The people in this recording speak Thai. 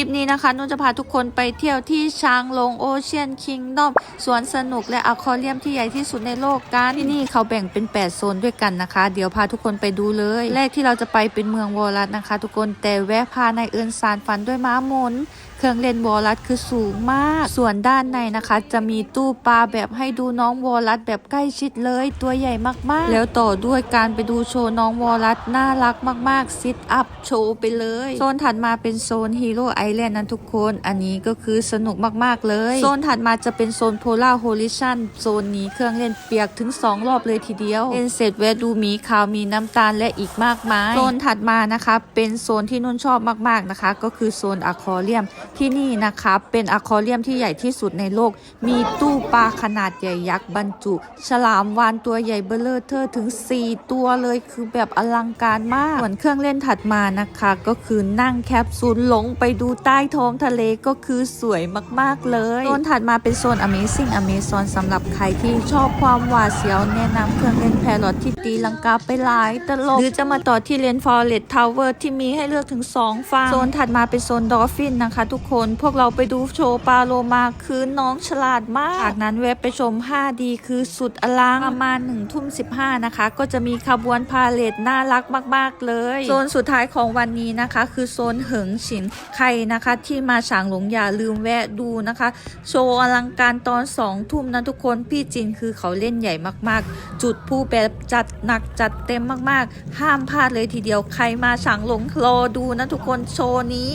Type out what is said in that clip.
ลิปนี้นะคะนุ่นจะพาทุกคนไปเที่ยวที่ช้างลงโอเชียนคิงดอมสวนสนุกและอะคอเรียมที่ใหญ่ที่สุดในโลกกันที่นี่เขาแบ่งเป็น 8 โซนด้วยกันนะคะ เดี๋ยวพาทุกคนไปดูเลย แรกที่เราจะไปเป็นเมืองวอลลัสนะคะ ทุกคนแต่แวะพาในายเอินสารฝันด้วยม้าหมุน เครื่องเล่นวอลลัสคือสูงมาก ส่วนด้านในนะคะ จะมีตู้ปลาแบบให้ดูน้องวอลลัสแบบใกล้ชิดเลยตัวใหญ่มากๆ แล้วต่อด้วยการไปดูโชว์น้องวอลลัสน่ารักมากๆซิทอัพโชว์ไปเลย โซนถัดมาเป็นโซนฮีโร่ไอแลนด์นั้นทุกคน อันนี้ก็คือสนุกมากๆเลย โซนถัดมาจะเป็นโซนโพล่าโฮลิชันโซนนี้เครื่องเล่นเปียกถึง 2 รอบเลยทีเดียวเล่นเสร็จแวดูหมีขาวมีน้ำตาลและอีกมากมาย โซนถัดมานะคะ เป็นโซนที่นุ่นชอบมากๆนะคะ ก็คือโซนอะคอเรียมที่นี่นะคะเป็นอะคอเรียมที่ใหญ่ที่สุดในโลก มีตู้ปลาขนาดใหญ่ยักษ์บรรจุ ฉลามวานตัวใหญ่เบ้อเลอร์เทอร์ถึง 4 ตัวเลยคือแบบอลังการมากส่วนเครื่องเล่นถัดมานะคะ ก็คือนั่งแคปซูลหลงไปดูใต้ท้องทะเลก็คือสวยมากๆเลยโซนถัดมาเป็นโซน Amazing Amazon สำหรับใครที่ชอบความหวาดเสียวแนะนำเครื่องเล่นแพรอทที่ตีลังกาไปหลายตลบหรือจะมาต่อที่เลนฟอร์เรสทาวเวอร์ที่มีให้เลือกถึง 2 ฝั่งโซนถัดมาเป็นโซนดอฟฟินนะคะทุกคน พวกเราไปดูโชว์ปลาโลมาคือน้องฉลาดมาก จากนั้นแวะไปชม 5D คือสุดอลัง ประมาณ1ทุ่ม15 นะคะ ก็จะมีขบวนพาเลทน่ารักมาก ๆ เลย โซนสุดท้ายของวันนี้นะคะ คือโซนเหิงฉินใครนะคะ ที่มาฉางหลงอย่าลืมแวะดูนะคะ โชว์อลังการตอน2ทุ่มนะทุกคนพี่จินคือเขาเล่นใหญ่มากๆ จุดผู้แบบจัดหนักจัดเต็มมากๆ ห้ามพลาดเลยทีเดียวใครมาฉางหลงรอดูนะทุกคนโชว์นี้